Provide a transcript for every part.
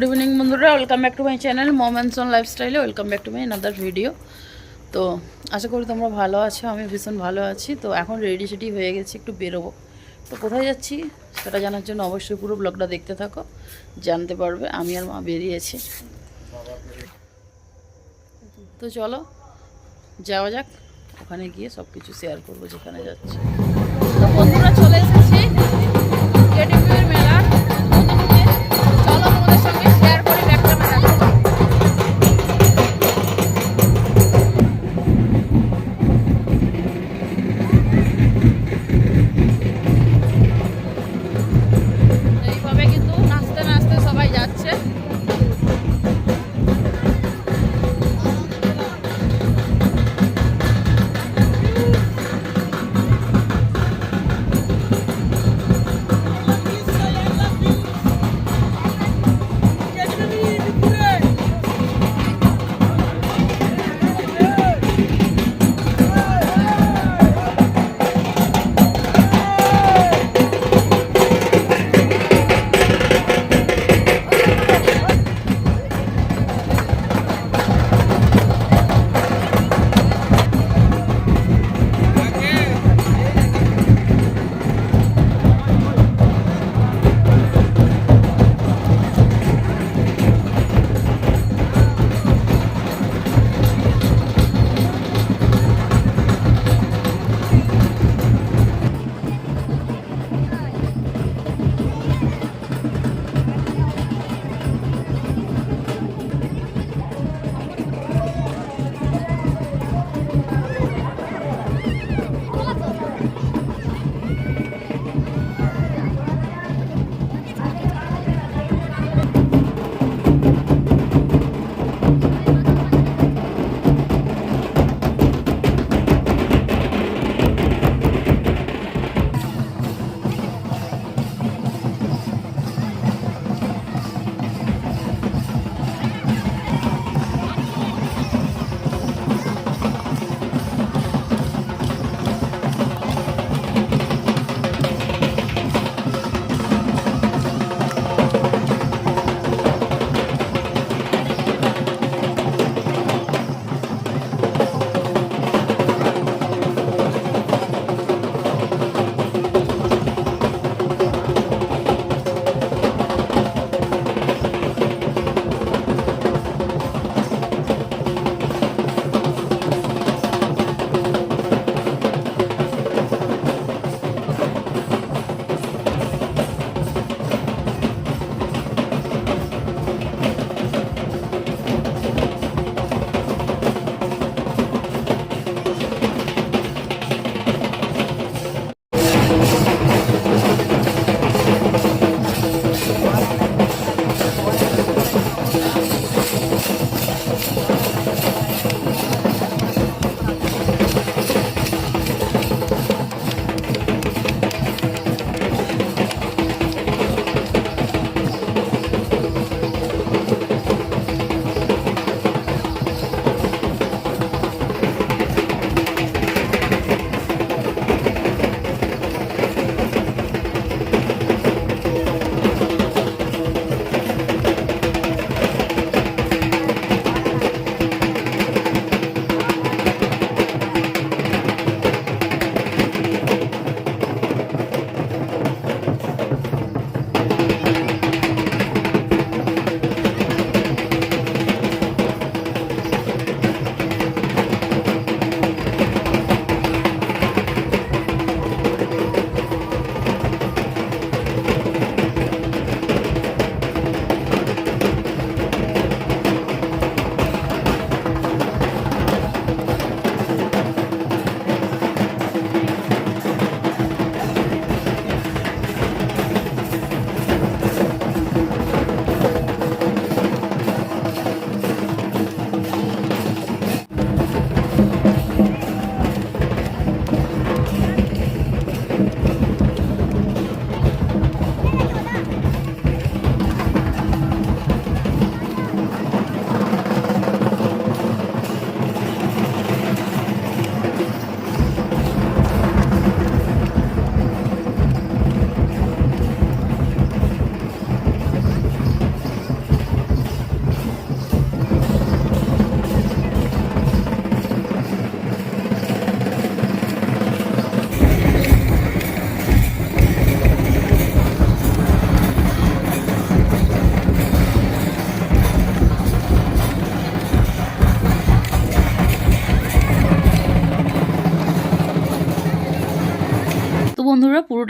Good evening বন্ধুরা। Welcome back to my channel moments on লাইফস্টাইলে welcome back to my another video তো, আশা করি তোমরা ভালো আছো, আমি ভীষণ ভালো আছি। তো, এখন রেডি সেডি হয়ে গেছি, একটু বেরোবো। তো, কোথায় যাচ্ছি, সেটা জানার জন্য অবশ্যই পুরো ব্লগটা দেখতে থাকো। জানতে পারবে, আমি আর মা বেরিয়েছি তো, চলো, যাওয়া যাক। ওখানে গিয়ে সব কিছু শেয়ার করব, যেখানে যাচ্ছি।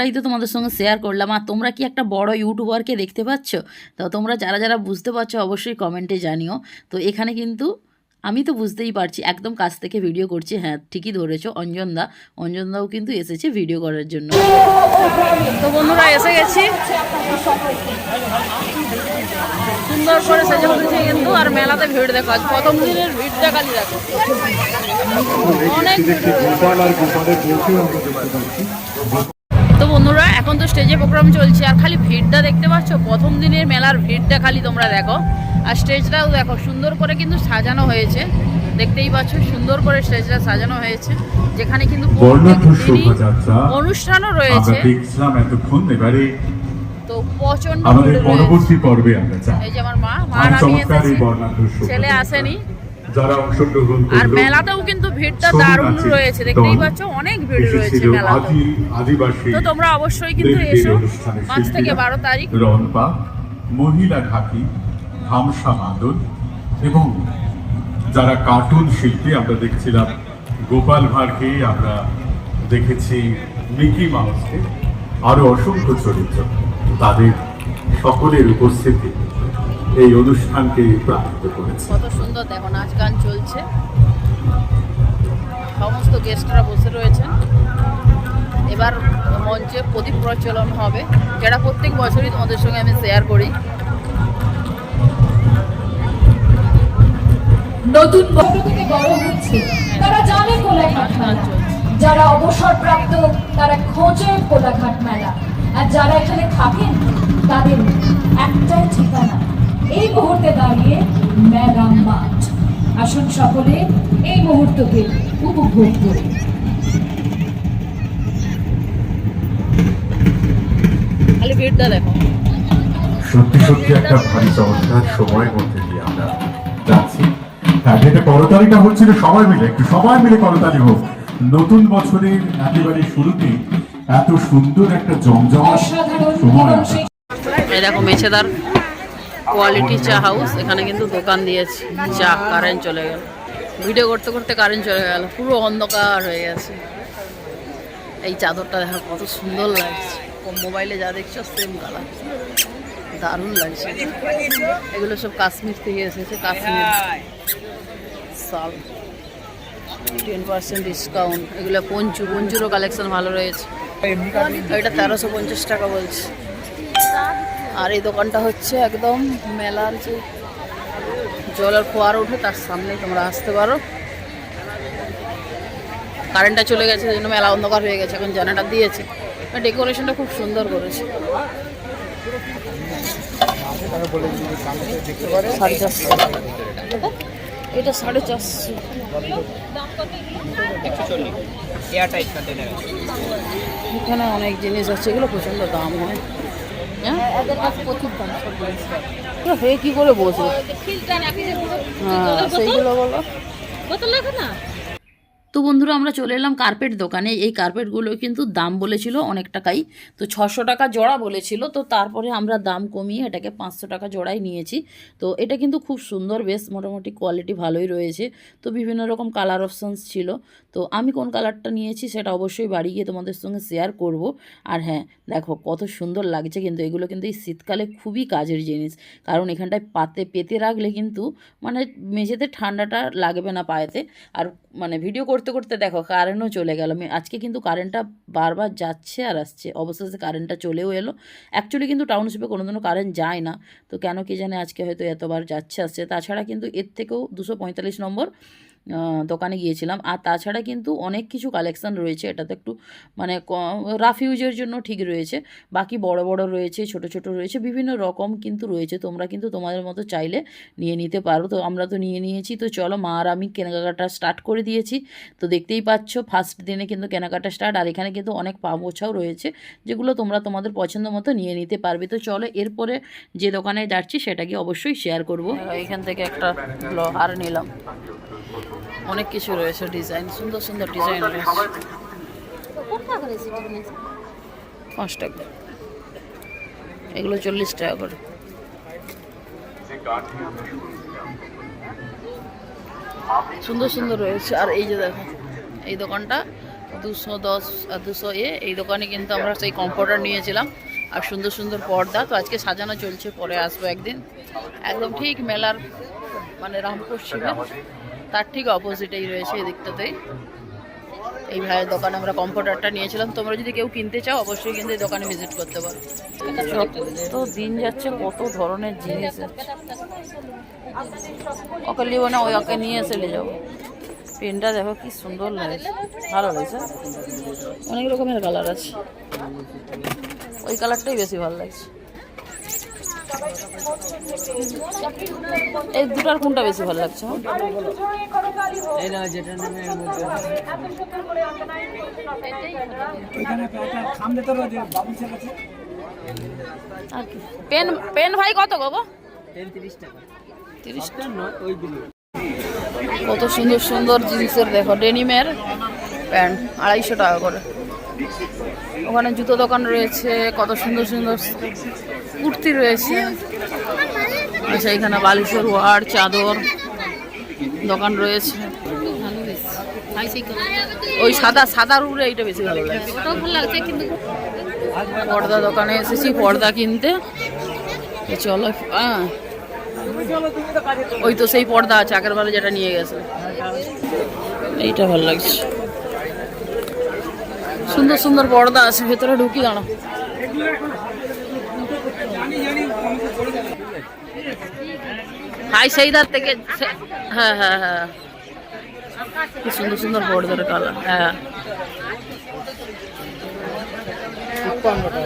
পুরোটাই তো তোমাদের সঙ্গে শেয়ার করলাম। আর তোমরা কি একটা বড় ইউটিউবারকে দেখতে পাচ্ছ? তো তোমরা যারা যারা বুঝতে পারছ, অবশ্যই কমেন্টে জানিও। তো এখানে কিন্তু আমি তো বুঝতেই পারছি, একদম কাছ থেকে ভিডিও করছি। হ্যাঁ ঠিকই ধরেছো অঞ্জনদা অঞ্জনদাও কিন্তু এসেছে ভিডিও করার জন্য। তো বন্ধুরা, এসে গেছি। সুন্দর করে সেজে উঠেছে কিন্তু, আর মেলাতে ভিড় দেখো, আজ প্রথম দিনের ভিড়টা খালি দেখো। অনেক বন্ধুরা এখন তো স্টেজে প্রোগ্রাম চলছে আর খালি ভিড়টা দেখতে পাচ্ছ? প্রথম দিনের মেলার ভিড়টা খালি তোমরা দেখো। আর স্টেজটাও দেখো সুন্দর করে কিন্তু সাজানো হয়েছে। দেখতেই পাচ্ছ সুন্দর করে স্টেজটা সাজানো হয়েছে। যেখানে কিন্তু অনুষ্ঠানও রয়েছে। তো প্রচণ্ড এই যে আমার মা মা আমি ছেলে আসেনি। যারা অংশগ্রহণ আর মেলাতেও কিন্তু ভিড়টা দারুণ রয়েছে। দেখতেই পাচ্ছ অনেক ভিড় রয়েছে মেলাতে আদিবাসী তো তোমরা অবশ্যই কিন্তু এসো। পাঁচ থেকে বারো তারিখ। রনপা মহিলা ঢাকি ধামসা মাদল এবং যারা কার্টুন শিল্পী আমরা দেখছিলাম গোপাল ভাঁড়কে আমরা দেখেছি মিকি মাউসকে। আরও অসংখ্য চরিত্র। তাদের সকলের উপস্থিতি এই অনুষ্ঠানকে প্রাপ্ত করেছে। কত সুন্দর দেখো নাচ গান চলছে। সমস্ত গেস্টরা বসে রয়েছেন। এবার মঞ্চে প্রদীপ প্রচলন হবে যেটা প্রত্যেক বছরই তোমাদের সঙ্গে আমি শেয়ার করি। নতুন থেকে বড় হচ্ছে তারা জানে কোলাঘাট মেলা। যারা অবসরপ্রাপ্ত তারা খোঁজে কোলাঘাট মেলা। আর যারা এখানে থাকেন তাদের একটাই ঠিকানা এই মুহূর্তে দাঁড়িয়ে মেলা মাঠ। আসুন সকলে এই মুহূর্তকে উপভোগ করে। খালি ভিড়টা দেখো। সত্যি সত্যি একটা ভারী চমৎকার সময়ের মধ্যে দিয়ে আমরা যাচ্ছি। হ্যাঁ যেটা করতালিটা হচ্ছিল সবাই মিলে একটু সবাই মিলে করতালি হোক। নতুন বছরের একেবারে শুরুতেই এত সুন্দর একটা জমজমাট সময় দেখো মেছেদার। কোয়ালিটি চা হাউস এখানে কিন্তু দোকান দিয়েছে। চা কারেন্ট চলে গেল। ভিডিও করতে করতে কারেন্ট চলে গেল। পুরো অন্ধকার হয়ে গেছে। এই চাদরটা দেখো, কত সুন্দর লাগছে। মোবাইলে যা দেখছ সেম কালার দারুণ লাগছে। এগুলো সব কাশ্মীর থেকে এসেছে, কাশ্মীর। সাল টেন পার্সেন্ট ডিসকাউন্ট এগুলো পঞ্চু, পঞ্চুরও কালেকশন ভালো রয়েছে। এটা তেরোশো পঞ্চাশ টাকা বলছে। আর এই দোকানটা হচ্ছে একদম মেলার যে জলের ফোয়ার ওঠে, তার সামনেই তোমরা আসতে পারো। কারেন্টটা চলে গেছে, সেই জন্য মেলা অন্ধকার হয়ে গেছে, এখন জানাটা দিয়েছে। ডেকোরেশনটা খুব সুন্দর করেছে। এটা সাড়ে চারশো। এখানে অনেক জিনিস আছে, এগুলো প্রচণ্ড দাম হয়। হ্যাঁ কি করে বসবে? হ্যাঁ সেইগুলো বলো। তো বন্ধুরা, আমরা চলে এলাম কার্পেট দোকানে। এই কার্পেটগুলো কিন্তু দাম বলেছিল অনেক টাকাই। তো ছশো টাকা জোড়া বলেছিল, তো তারপরে আমরা দাম কমিয়ে এটাকে পাঁচশো টাকা জোড়াই নিয়েছি। তো এটা কিন্তু খুব সুন্দর, বেশ মোটামুটি কোয়ালিটি ভালোই রয়েছে। তো বিভিন্ন রকম কালার অপশানস ছিল। তো আমি কোন কালারটা নিয়েছি সেটা অবশ্যই বাড়ি গিয়ে তোমাদের সঙ্গে শেয়ার করব। আর হ্যাঁ দেখো কত সুন্দর লাগছে কিন্তু, এগুলো কিন্তু এই শীতকালে খুবই কাজের জিনিস। কারণ এখানটায় পাতে, পেতে রাখলে কিন্তু মানে মেঝেতে ঠান্ডাটা লাগবে না পায়েতে। আর মানে ভিডিও করতে করতে দেখো কারেন্টও চলে গেল। আজকে কিন্তু কারেন্টটা বারবার যাচ্ছে আর আসছে। অবশেষে কারেন্টটা চলেও এলো। অ্যাকচুয়ালি কিন্তু টাউনশিপে কোনোদিনও কারেন্ট যায় না। তো কেন কি জানে আজকে হয়তো এতবার যাচ্ছে, আসছে। তাছাড়া কিন্তু এর থেকেও দুশো নম্বর দোকানে গিয়েছিলাম। আর তাছাড়া কিন্তু অনেক কিছু কালেকশন রয়েছে। এটা তো একটু মানে রাফ ইউজের জন্য ঠিক রয়েছে। বাকি বড় বড় রয়েছে, ছোট ছোট রয়েছে, বিভিন্ন রকম কিন্তু রয়েছে। তোমরা কিন্তু তোমাদের মতো চাইলে নিয়ে নিতে পারো। তো আমরা তো নিয়ে নিয়েছি। তো চলো, মা আর আমি কেনাকাটা স্টার্ট করে দিয়েছি। তো দেখতেই পাচ্ছ ফার্স্ট দিনে কিন্তু কেনাকাটা স্টার্ট আর এখানে কিন্তু অনেক পা মোছাও রয়েছে, যেগুলো তোমরা তোমাদের পছন্দ মতো নিয়ে নিতে পারবে। তো চলো, এরপরে যে দোকানে যাচ্ছি, সেটাকে অবশ্যই শেয়ার করব। এখান থেকে একটা হার নিলাম। অনেক কিছু রয়েছে ডিজাইন সুন্দর সুন্দর ডিজাইন রয়েছে। পাঁচ টাকা। এগুলো চল্লিশ টাকা করে। সুন্দর সুন্দর রয়েছে। আর এই যে দেখো, এই দোকানটা দুশো দশ দুশো এ, এই দোকানে কিন্তু আমরা সেই কম্পিউটার নিয়েছিলাম। আর সুন্দর সুন্দর পর্দা। তো আজকে সাজানো চলছে, পরে আসব একদিন। একদম ঠিক মেলার মানে রামপুর শিবের তার ঠিক অপোজিটেই রয়েছে এই দিকটাতেই এই ভাইয়ের দোকানে আমরা কম্পিউটারটা নিয়েছিলাম। তোমরা যদি কেউ কিনতে চাও, অবশ্যই কিন্তু এই দোকানে ভিজিট করতে পারো। তো দিন যাচ্ছে, কত ধরনের জিনিস ওকে লিও না, ওই ওকে নিয়ে চলে যাব। পেনটা দেখো কি সুন্দর লাগছে। ভালো লাগছে? অনেক রকমের কালার আছে। ওই কালারটাই বেশি ভালো লাগছে। এই দুটার কোনটা বেশি ভালো লাগছে? পেন পেন ভাই কত গো? কত সুন্দর সুন্দর জিন্সের দেখো ডেনিমের প্যান্ট আড়াইশো টাকা করে। ওখানে জুতো দোকান রয়েছে কত সুন্দর সুন্দর কুর্তি রয়েছে। আচ্ছা এখানে বালিশের ওয়ার, চাদর, দোকান রয়েছে। ওই সাদা সাদার উপরে এইটা বেশি ভালো কিন্তু পর্দা দোকানে এসেছি, পর্দা কিনতে। চলো হ্যাঁ ওই তো সেই পর্দা আছে আগের বারে যেটা নিয়ে গেছে। এইটা ভালো লাগছে। সুন্দর সুন্দর পর্দা আছে, ভেতরে ঢুকি দাঁড়া হাই সেইদার থেকে হ্যাঁ হ্যাঁ হ্যাঁ। কি সুন্দর সুন্দর পর্দার কালার হ্যাঁ।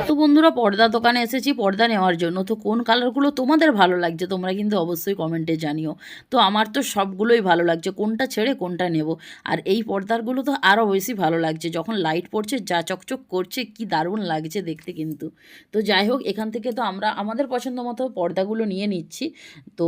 তো বন্ধুরা, পর্দা দোকানে এসেছি, পর্দা নেওয়ার জন্য। তো কোন কালারগুলো তোমাদের ভালো লাগছে, তোমরা কিন্তু অবশ্যই কমেন্টে জানিও। তো আমার তো সবগুলোই ভালো লাগছে, কোনটা ছেড়ে কোনটা নেব। আর এই পর্দারগুলো তো আরও বেশি ভালো লাগছে, যখন লাইট পড়ছে, যা চকচক করছে, কি দারুণ লাগছে দেখতে কিন্তু। তো যাই হোক, এখান থেকে তো আমরা, আমাদের পছন্দ মতো পর্দাগুলো নিয়ে নিচ্ছি। তো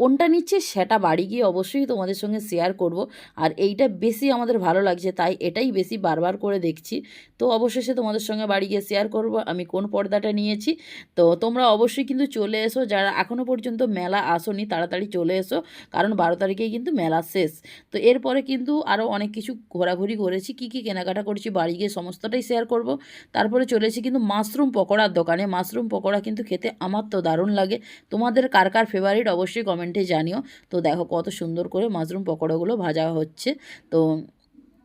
কোনটা নিচ্ছি সেটা বাড়ি গিয়ে অবশ্যই তোমাদের সঙ্গে শেয়ার করব। আর এইটা বেশি আমাদের ভালো লাগছে, তাই এটাই বেশি বারবার করে দেখছি। তো অবশেষে তোমাদের সঙ্গে বাড়ি গিয়ে শেয়ার করব, আমি কোন পর্দাটা নিয়েছি। তো তোমরা অবশ্যই কিন্তু চলে এসো, যারা এখনও পর্যন্ত মেলা আসোনি, তাড়াতাড়ি চলে এসো, কারণ বারো তারিখেই কিন্তু মেলা শেষ। তো এরপরে কিন্তু আরও অনেক কিছু ঘোরাঘুরি করেছি, কি কি কেনাকাটা করেছি, বাড়ি গিয়ে সমস্তটাই শেয়ার করব। তারপরে চলেছি কিন্তু মাশরুম পকোড়ার দোকানে। মাশরুম পকোড়া কিন্তু খেতে আমার তো দারুণ লাগে। তোমাদের কার কার ফেভারিট অবশ্যই কমেন্টে জানিও। তো দেখো কত সুন্দর করে মাশরুম পকোড়াগুলো ভাজা হচ্ছে। তো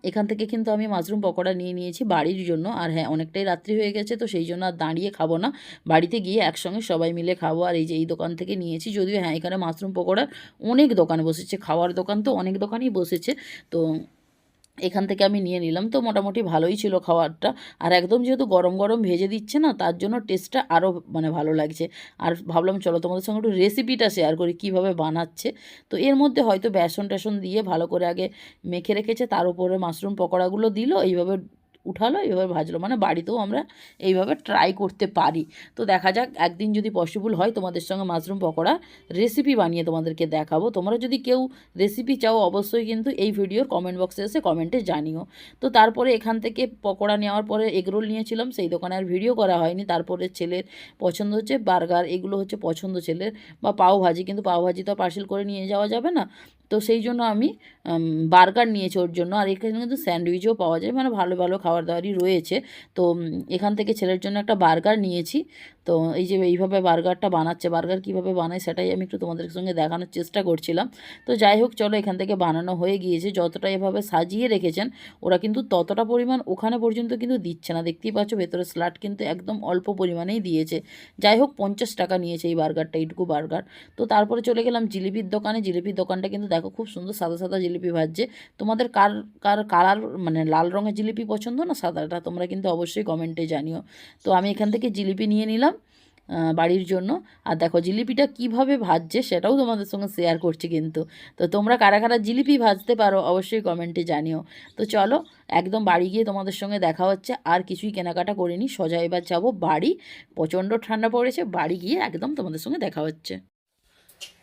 এখান থেকে কিন্তু আমি মাশরুম পকোড়া নিয়ে নিয়েছি বাড়ির জন্য। আর হ্যাঁ অনেকটাই রাত্রি হয়ে গেছে, তো সেই জন্য আর দাঁড়িয়ে খাব না। বাড়িতে গিয়ে একসঙ্গে সবাই মিলে খাব। আর এই যে এই দোকান থেকে নিয়েছি, যদিও হ্যাঁ এখানে মাশরুম পকোড়ার অনেক দোকান বসেছে, খাওয়ার দোকান তো অনেক দোকানই বসেছে। তো এখান থেকে আমি নিয়ে নিলাম। তো মোটামুটি ভালোই ছিল খাবারটা। আর একদম যেহেতু গরম গরম ভেজে দিচ্ছে না, তার জন্য টেস্টটা আরও মানে ভালো লাগছে। আর ভাবলাম চলো তোমাদের সঙ্গে একটু রেসিপিটা শেয়ার করি, কীভাবে বানাচ্ছে। তো এর মধ্যে হয়তো বেসন টেসন দিয়ে ভালো করে আগে মেখে রেখেছে, তার উপরে মাশরুম পকোড়াগুলো দিল, এইভাবে উঠালো এইভাবে ভাজলো। মানে বাড়িতেও আমরা এইভাবে ট্রাই করতে পারি। তো দেখা যাক, একদিন যদি পসিবল হয়, তোমাদের সঙ্গে মাশরুম পকোড়া রেসিপি বানিয়ে তোমাদেরকে দেখাবো। তোমরা যদি কেউ রেসিপি চাও, অবশ্যই কিন্তু এই ভিডিওর কমেন্ট বক্সে এসে কমেন্টে জানিও। তো তারপরে এখান থেকে পকোড়া নেওয়ার পরে এগরোল নিয়েছিলাম, সেই দোকানে আর ভিডিও করা হয়নি। তারপরে ছেলের পছন্দ হচ্ছে বার্গার এগুলো হচ্ছে পছন্দ ছেলের, বা পাও ভাজি কিন্তু পাও ভাজি তো পার্সেল করে নিয়ে যাওয়া যাবে না। তো সেই জন্য আমি বার্গার নিয়েছি ওর জন্য। আর এখানে কিন্তু স্যান্ডউইচও পাওয়া যায়। মানে ভালো ভালো খাবার দাবারই রয়েছে। তো এখান থেকে ছেলের জন্য একটা বার্গার নিয়েছি। তো এই যে এইভাবে বার্গারটা বানাচ্ছে, বার্গার কীভাবে বানায় সেটাই আমি একটু তোমাদের সঙ্গে দেখানোর চেষ্টা করছিলাম। তো যাই হোক, চলো এখান থেকে বানানো হয়ে গিয়েছে। যতটা এভাবে সাজিয়ে রেখেছেন, ওরা কিন্তু ততটা পরিমাণ ওখানে পর্যন্ত কিন্তু দিচ্ছে না। দেখতেই পাচ্ছ, ভেতরে স্লাট কিন্তু একদম অল্প পরিমাণেই দিয়েছে। যাই হোক, পঞ্চাশ টাকা নিয়েছে এই বার্গারটা, এইটুকু বার্গার। তো তারপরে চলে গেলাম জিলিপির দোকানে। জিলিপির দোকানটা কিন্তু দেখো, খুব সুন্দর সাদা সাদা জিলিপি ভাজছে। তোমাদের কার কার কালার মানে লাল রঙের জিলিপি পছন্দ না সাদাটা, তোমরা কিন্তু অবশ্যই কমেন্টে জানিও। তো আমি এখান থেকে জিলিপি নিয়ে নিলাম। বাড়ির জন্য। আর দেখো জিলিপিটা কীভাবে ভাজছে সেটাও তোমাদের সঙ্গে শেয়ার করছি কিন্তু। তো তোমরা কারা কারা জিলিপি ভাজতে পারো অবশ্যই কমেন্টে জানিও। তো চলো একদম বাড়ি গিয়ে তোমাদের সঙ্গে দেখা হচ্ছে। আর কিছুই কেনাকাটা করিনি সোজা এবার যাব বাড়ি। প্রচণ্ড ঠান্ডা পড়েছে বাড়ি গিয়ে একদম তোমাদের সঙ্গে দেখা হচ্ছে।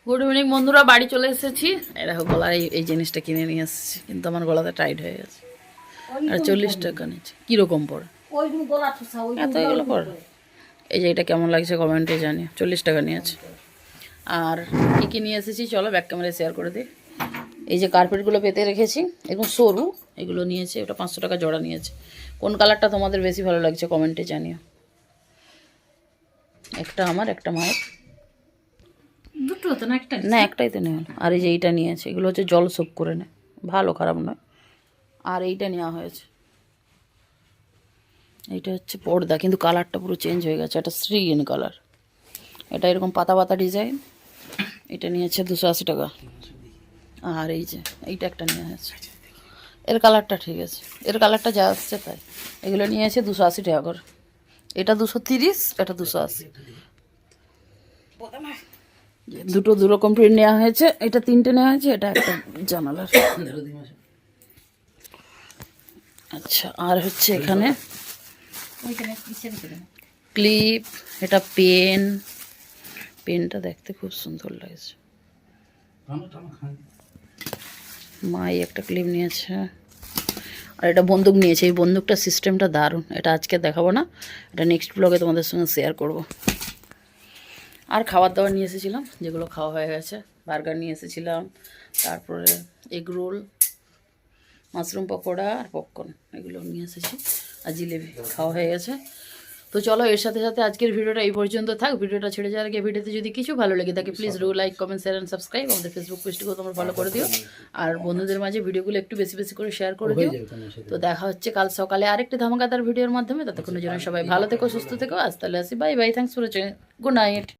গুড ইভিনিং বন্ধুরা বাড়ি চলে এসেছি। এই দেখো গলার এই এই জিনিসটা কিনে নিয়ে এসেছি কিন্তু আমার গলাতে টাইট হয়ে গেছে। আর চল্লিশ টাকা নিচ্ছে। কীরকম পড়ে এত এগুলো পড়ে এই যে এটা কেমন লাগছে কমেন্টে জানি চল্লিশ টাকা নিয়েছে। আর কী কী নিয়ে এসেছি চলো ব্যাক ক্যামেরায় শেয়ার করে দিই। এই যে কার্পেটগুলো পেতে রেখেছি এরকম সরু এগুলো নিয়েছে ওটা পাঁচশো টাকা জোড়া নিয়েছে। কোন কালারটা তোমাদের বেশি ভালো লাগছে কমেন্টে জানিও। একটা আমার একটা মায়ের। দুটো তো না একটা না একটাই তো নেওয়া। আর এই যে এইটা নিয়েছে এগুলো হচ্ছে জল সোপ করে নেয় ভালো খারাপ নয়। আর এইটা নেওয়া হয়েছে। এইটা হচ্ছে পর্দা, কিন্তু কালারটা পুরো চেঞ্জ হয়ে গেছে, এটা শ্রীন কালার। এটা এরকম পাতা পাতা ডিজাইন এটা নিয়েছে দুশো আশি টাকা। আর এই যে, এইটা একটা নেওয়া হয়েছে এর কালারটা ঠিক আছে, এর কালারটা যা আসছে তাই। এগুলো নিয়েছে দুশো আশি টাকা করে। এটা দুশো তিরিশ, এটা দুশো আশি। দুটো দু রকম প্রিন্ট নেওয়া হয়েছে, এটা তিনটে নেওয়া হয়েছে, এটা একটা জানালার। আচ্ছা আর হচ্ছে এখানে ক্লিপ এটা পেন। পেনটা দেখতে খুব সুন্দর লাগছে। মাই একটা ক্লিপ নিয়েছে। আর এটা বন্দুক নিয়েছে। এই বন্দুকটা সিস্টেমটা দারুণ। এটা আজকে দেখাবো না। এটা নেক্সট ব্লগে তোমাদের সঙ্গে শেয়ার করব। আর খাবার দাবার নিয়ে এসেছিলাম যেগুলো খাওয়া হয়ে গেছে। বার্গার নিয়ে এসেছিলাম। তারপরে এগ রোল মাশরুম পকোড়া আর পপকর্ন এগুলো নিয়ে এসেছি। আর জিলেবি খাওয়া হয়ে গেছে। তো চলো এর সাথে সাথে আজকের ভিডিওটা এই পর্যন্ত থাক। ভিডিওটা ছেড়ে যাওয়ার আগে ভিডিওতে যদি কিছু ভালো লাগে থাকে প্লিজ রু like comment share and subscribe আমাদের ফেসবুক পেজটিকেও তোমরা ফলো করে দিও। আর বন্ধুদের মাঝে ভিডিওগুলো একটু বেশি বেশি করে শেয়ার করে দিও। তো দেখা হচ্ছে কাল সকালে আরেকটি ধামাকাদার ভিডিওর মাধ্যমে। ততক্ষণের জন্য সবাই ভালো থেকো সুস্থ থেকো। আজ তাহলে আসি। Bye bye thanks for watching good night